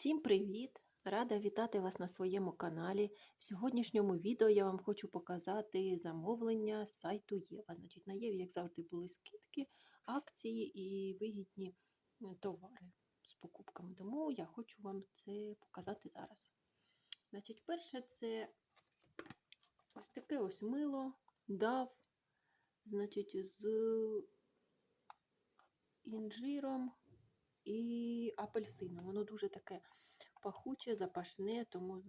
Всім привіт! Рада вітати вас на своєму каналі. В сьогоднішньому відео я вам хочу показати замовлення з сайту Єва. Значить, на Єві, як завжди, були скидки, акції і вигідні е, товари з покупками. Тому я хочу вам це показати зараз. Значить, перше це ось таке ось мило, дав, значить, з інжиром і апельсином. Воно дуже таке пахуче, запашне, тому е,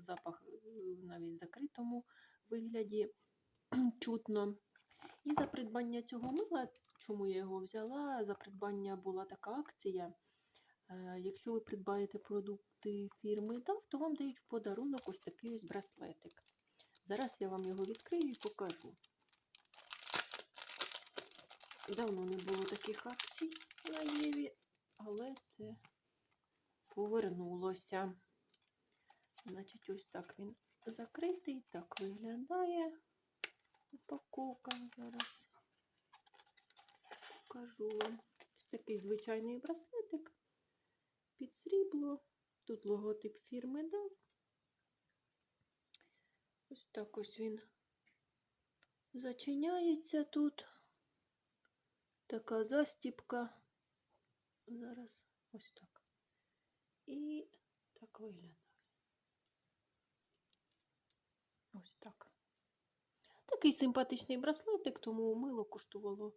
запах е, навіть в закритому вигляді чутно. І за придбання цього мила, чому я його взяла? За придбання була така акція. Е, Якщо ви придбаєте продукти фірми DAV, то вам дають в подарунок ось такий ось браслетик. Зараз я вам його відкрию і покажу. Давно не було таких акцій на Єві, але це повернулося. Значить, ось так він закритий, так виглядає упаковка. Зараз покажу вам. Ось такий звичайний браслетик під срібло. Тут логотип фірми DAV. Ось так ось він зачиняється тут. Така застіпка. Зараз ось так. І так виглядає. Ось так. Такий симпатичний браслетик, тому мило коштувало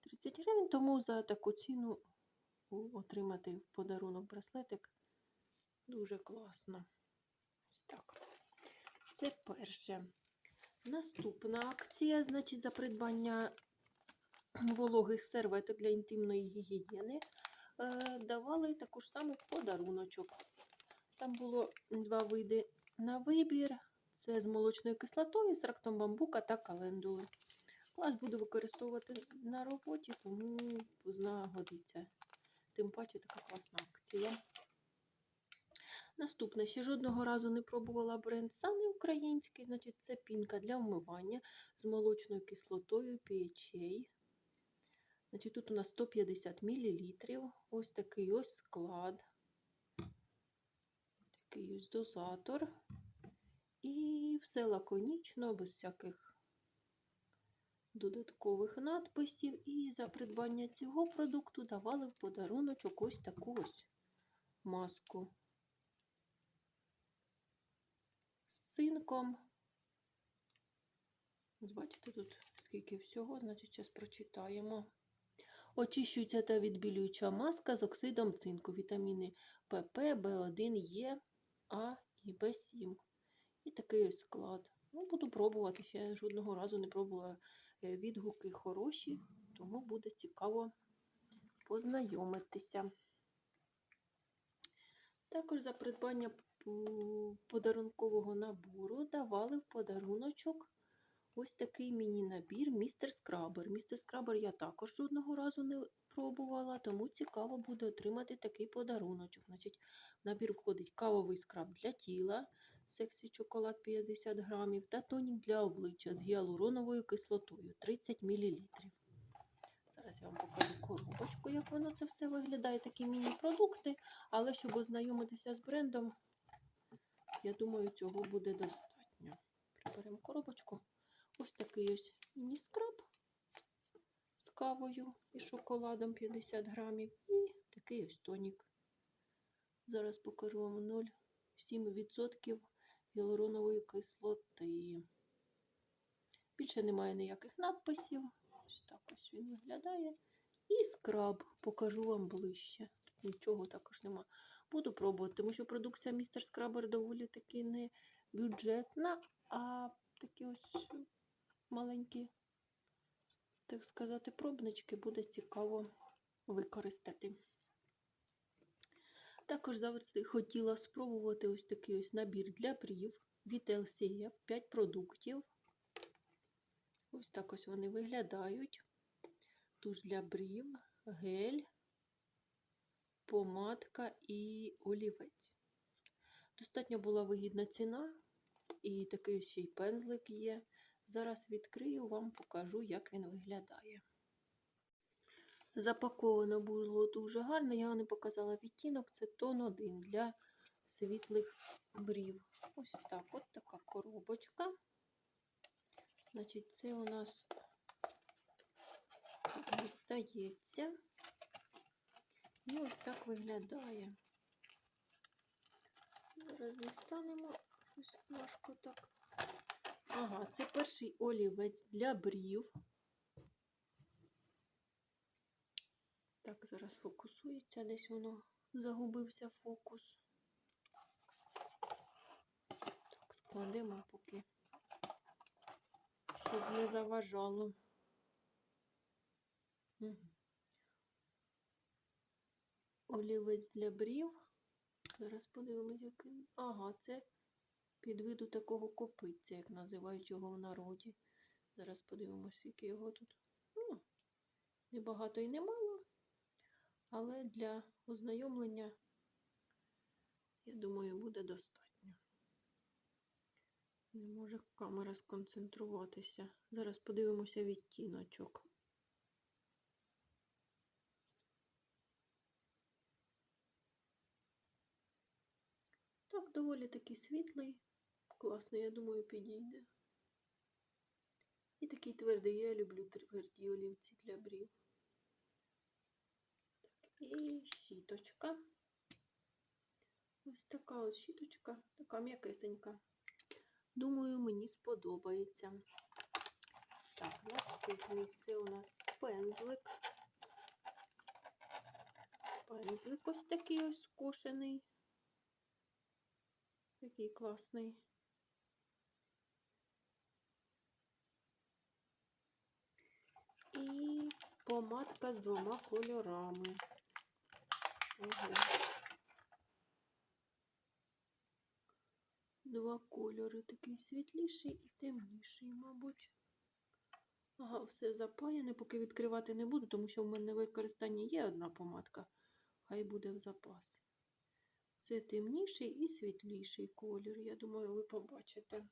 30 гривень, тому за таку ціну отримати в подарунок браслетик дуже класно. Ось так. Це перше. Наступна акція, значить, за придбання вологих серветок для інтимної гігієни давали таку ж саму подаруночок. Там було два види на вибір: це з молочною кислотою, з рактом бамбука та календули. Клас буду використовувати на роботі, тому знагодиться. Тим паче така класна акція. Наступне, ще жодного разу не пробувала бренд Сани український, значить це пінка для вмивання з молочною кислотою PHA. Значить, Тут у нас 150 мл. Ось такий ось склад, такий ось дозатор. І все лаконічно, без всяких додаткових надписів. І за придбання цього продукту давали в подаруночок ось таку ось маску з цинком. Ось бачите, тут скільки всього, значить, зараз прочитаємо. Очищується та відбілююча маска з оксидом цинку, вітаміни ПП, В1, Е, А і В7. І такий ось склад. Ну, Буду пробувати. Ще жодного разу не пробувала Е, відгуки хороші, тому буде цікаво познайомитися. Також за придбання подарункового набору давали в подаруночок ось такий міні-набір Містер Скрабер. Містер Скрабер я також жодного разу не пробувала, тому цікаво буде отримати такий подаруночок. Значить, в набір входить кавовий скраб для тіла, сексі чоколад 50 грамів та тонік для обличчя з гіалуроновою кислотою 30 мл. Зараз я вам покажу коробочку, як воно це все виглядає, такі міні-продукти. Але щоб ознайомитися з брендом, я думаю, цього буде достатньо. Приберемо коробочку. Ось такий ось міні-скраб з кавою і шоколадом 50 грамів. І такий ось тонік. Зараз покажу вам 0,7% гіалуронової кислоти. Більше немає ніяких надписів. Ось так ось він виглядає. І скраб покажу вам ближче. Нічого також нема. Буду пробувати, тому що продукція містер Скрабер доволі таки не бюджетна, а такі ось маленькі, так сказати, пробнички буде цікаво використати. Також завжди хотіла спробувати ось такий ось набір для брів від LCF 5 продуктів. Ось так ось вони виглядають. Туш для брів, гель, помадка і олівець. Достатньо була вигідна ціна, і такий ще й пензлик є. Зараз відкрию вам, покажу, як він виглядає. Запаковано було дуже гарно. Я вам не показала відтінок. Це тон 1 для світлих брів. Ось так, от така коробочка. Значить, це у нас дістається. І ось так виглядає. Зараз дістанемо. Ось важко так. Ага, це перший олівець для брів. Так, зараз фокусується, десь воно загубився фокус. Так, складемо поки, щоб не заважало. Угу. Олівець для брів. Зараз подивимось, який. Ага, це під виду такого копиця, як називають його в народі. Зараз подивимося, скільки його тут. Ну, не і не мало, але для ознайомлення, я думаю, буде достатньо. Не може камера сконцентруватися. Зараз подивимося відтіночок. Так, доволі таки світлий. Класний, я думаю, підійде. І такий твердий, я люблю тверді олівці для брів. Так, і щіточка. Ось така ось щіточка, така м'якесенька. Думаю, мені сподобається. Так, наступний це у нас пензлик. Пензлик ось такий ось скошений. Такий класний. І помадка з двома кольорами. Ого. Два кольори, такий світліший і темніший, мабуть. Ага, все запаяне, поки відкривати не буду, тому що в мене в використанні є одна помадка, хай буде в запасі. Це темніший і світліший колір. Я думаю, ви побачите.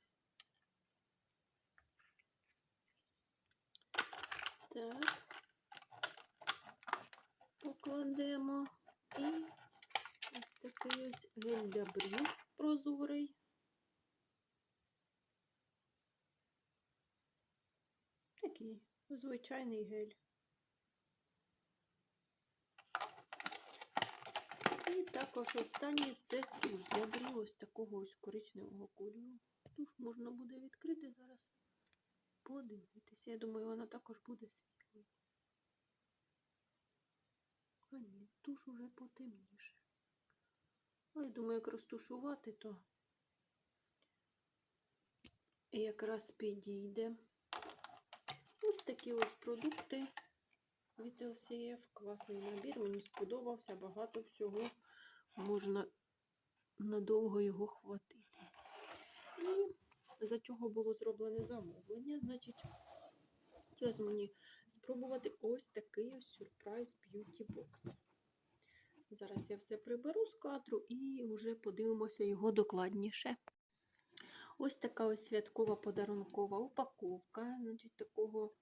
Так, покладемо і ось такий ось гель для брів прозорий. Такий звичайний гель. І також останнє це туш для брів ось такого ось коричневого кольору. Туш можна буде відкрити зараз, подивитися. Я думаю, вона також буде світлою. А ні, туш уже потемніше. Але я думаю, як розтушувати, то якраз підійде. Ось такі ось продукти від LCF. Класний набір, мені сподобався, багато всього можна надовго його хватити. За чого було зроблене замовлення, значить, хотілося мені спробувати ось такий ось сюрприз б'юті бокс. Зараз я все приберу з кадру і вже подивимося його докладніше. Ось така ось святкова подарункова упаковка, значить, такого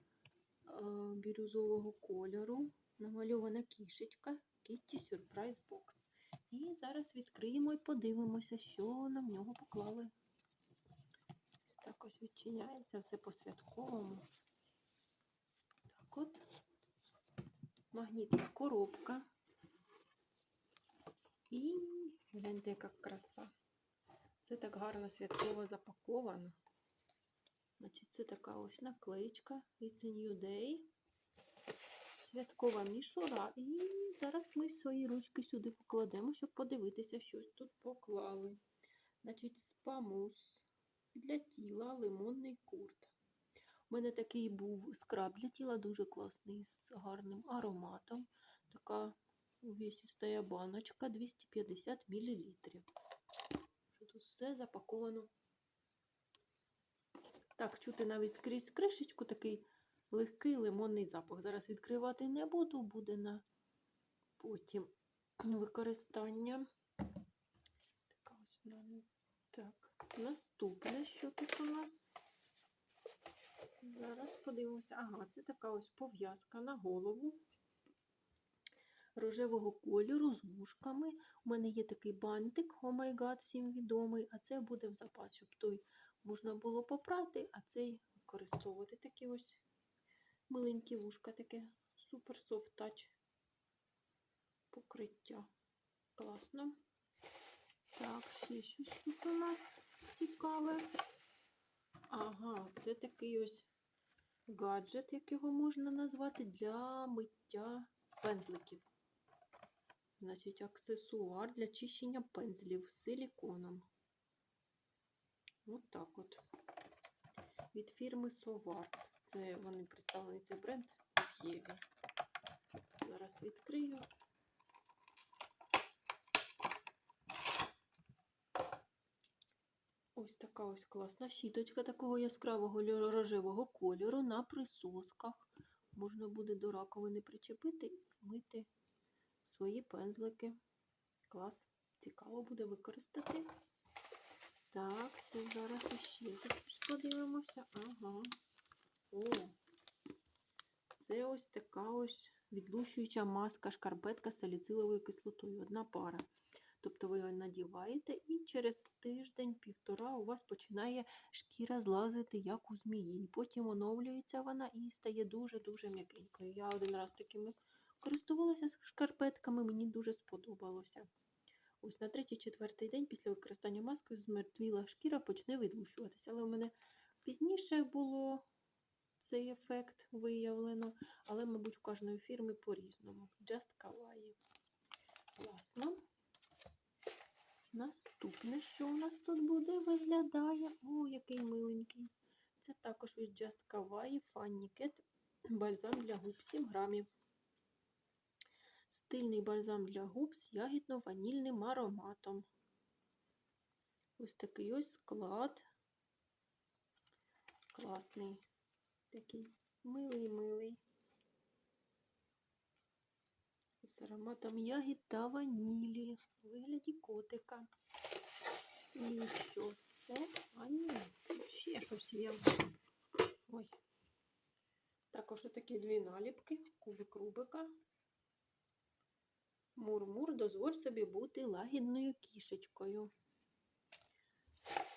е, бірюзового кольору. Намальована кішечка Kitty Surprise Box. І зараз відкриємо і подивимося, що на нього поклали. Так ось відчиняється все по-святковому. Так от, магнітна коробка. І гляньте, яка краса. Це так гарно святково запаковано. Значить, це така ось наклеїчка It's a New Day. Святкова мішура. І зараз ми свої ручки сюди покладемо, щоб подивитися, щось тут поклали. Значить, спамус для тіла, лимонний курт. У мене такий був скраб для тіла, дуже класний, з гарним ароматом. Така увесістая баночка 250 мл. Тут все запаковано. Так, чути навіть скрізь кришечку такий легкий лимонний запах. Зараз відкривати не буду, буде на потім використання. Така ось Так, наступне, що тут у нас? Зараз подивимося. Ага, це така ось пов'язка на голову. рожевого кольору з вушками. У мене є такий бантик, о май гад, всім відомий, а це буде в запас, щоб той можна було попрати, а цей використовувати. Такі ось миленькі вушка, таке супер soft touch покриття. Класно. Так, ще щось тут у нас цікаве. Ага, це такий ось гаджет, як його можна назвати, для миття пензликів. Значить, аксесуар для чищення пензлів з силіконом. От так от. Від фірми Соварт. Це вони представлений цей бренд в Єві. Зараз відкрию. Ось така ось класна щіточка такого яскравого рожевого кольору на присосках. Можна буде до раковини причепити і мити свої пензлики. Клас. Цікаво буде використати. Так, все, зараз іще подивимося. Ага. О, це ось така ось відлущуюча маска шкарпетка з саліциловою кислотою. Одна пара. Тобто ви його надіваєте, і через тиждень-півтора у вас починає шкіра злазити, як у змії. Потім оновлюється вона і стає дуже-дуже м'якенькою. Я один раз такими користувалася шкарпетками, мені дуже сподобалося. Ось на третій-четвертий день після використання маски змертвіла шкіра почне відлущуватися. Але в мене пізніше було цей ефект виявлено, але, мабуть, у кожної фірми по-різному. Just Kawaii. Класно. Наступне, що у нас тут буде, виглядає. О, який миленький. Це також від Just Kawaii Funny Cat бальзам для губ 7 грамів. Стильний бальзам для губ з ягідно-ванільним ароматом. Ось такий ось склад. Класний. Такий милий-милий. З ароматом ягід та ванілі у вигляді котика. І що все? А ні, ще щось є. Ой. Також такі дві наліпки, кубик Рубика. Мур-мур, дозволь собі бути лагідною кішечкою.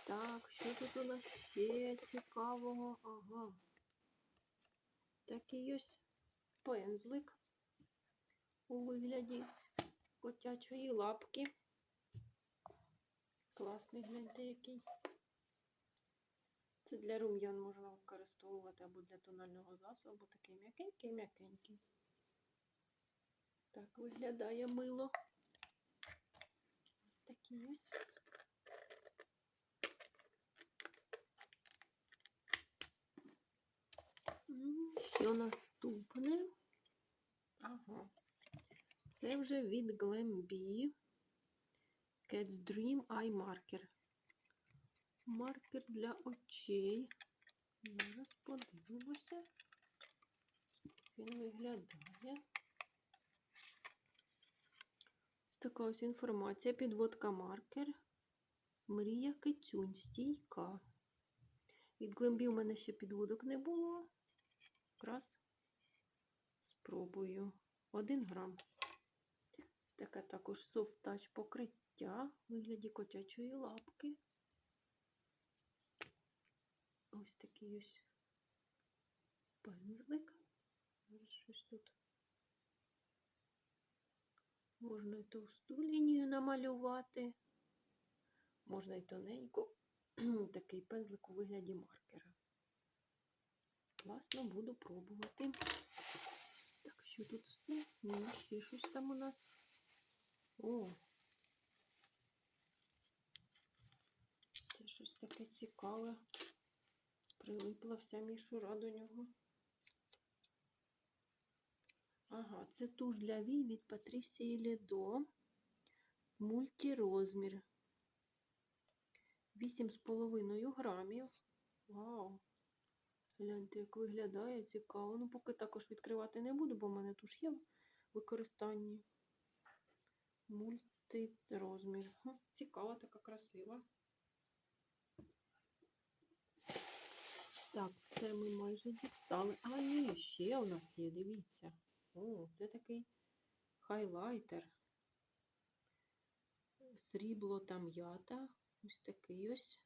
Так, що тут у нас ще цікавого? Ага. Такий ось пензлик у вигляді котячої лапки. Класний, гляньте який. Це для рум'ян можна використовувати або для тонального засобу. Такий м'якенький-м'якенький. Так виглядає мило. Ось такий ось. Що наступне? Ага. Це вже від Glambi. Cat's Dream Eye Marker. Маркер для очей. Зараз подивимося. Він виглядає. Ось така ось інформація. Підводка маркер. Мрія кицюнь. Стійка. Від Глембі у мене ще підводок не було. Якраз спробую. Один грам. Таке також touch покриття в вигляді котячої лапки. Ось такий ось пензлик. Щось тут. Можна і товсту лінію намалювати, можна і тоненьку. Такий пензлик у вигляді маркера. Класно, буду пробувати. Так, що тут все? Ще щось там у нас. О! Це щось таке цікаве. Прилипла вся мішура до нього. Ага, це туш для вій від Патрісії Ледо. Мультирозмір. 8,5 грамів. Вау! Гляньте, як виглядає, цікаво. Ну, поки також відкривати не буду, бо в мене туш є в використанні. Мультирозмір. Цікава, така красива. Так, все ми майже дістали. А ні, ще у нас є, дивіться. О, це такий хайлайтер. Срібло та м'ята. Ось такий ось.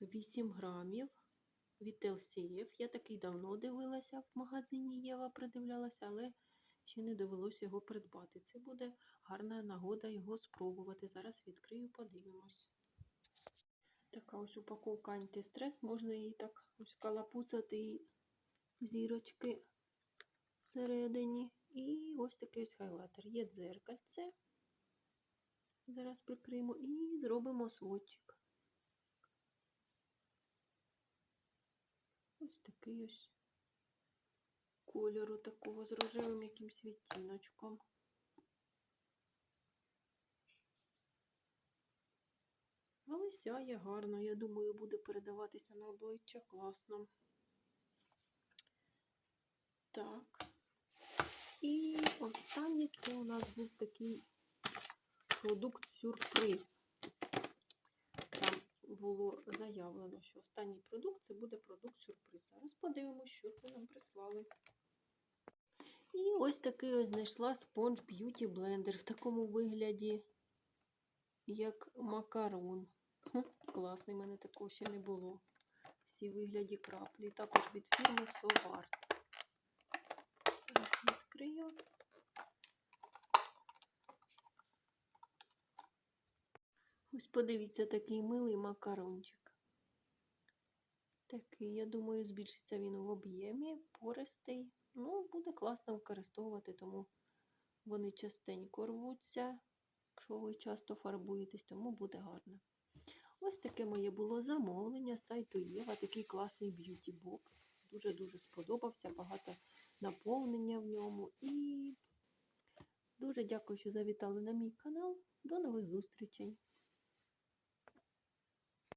8 грамів від LCF. Я такий давно дивилася в магазині Єва, придивлялася, але ще не довелося його придбати. Це буде гарна нагода його спробувати. Зараз відкрию, подивимось. Така ось упаковка антистрес. Можна її так ось калапуцати і зірочки всередині. І ось такий ось хайлайтер. Є дзеркальце. Зараз прикриємо і зробимо сводчик. Ось такий ось кольору такого з рожевим якимсь відтіночком. Але сяє гарно, я думаю, буде передаватися на обличчя класно. Так. І останній це у нас був такий продукт сюрприз. Там було заявлено, що останній продукт це буде продукт сюрприз. Зараз подивимося, що це нам прислали. І ось такий ось знайшла спонж Beauty Blender в такому вигляді, як макарон. Класний, в мене такого ще не було. Всі вигляді краплі. Також від фірми Совart. Зараз відкрию. Ось подивіться, такий милий макарончик. Такий, я думаю, збільшиться він в об'ємі, пористий. Ну, буде класно використовувати, тому вони частенько рвуться, якщо ви часто фарбуєтесь, тому буде гарно. Ось таке моє було замовлення з сайту Єва. Такий класний б'юті-бокс. Дуже-дуже сподобався, багато наповнення в ньому. І дуже дякую, що завітали на мій канал. До нових зустрічей!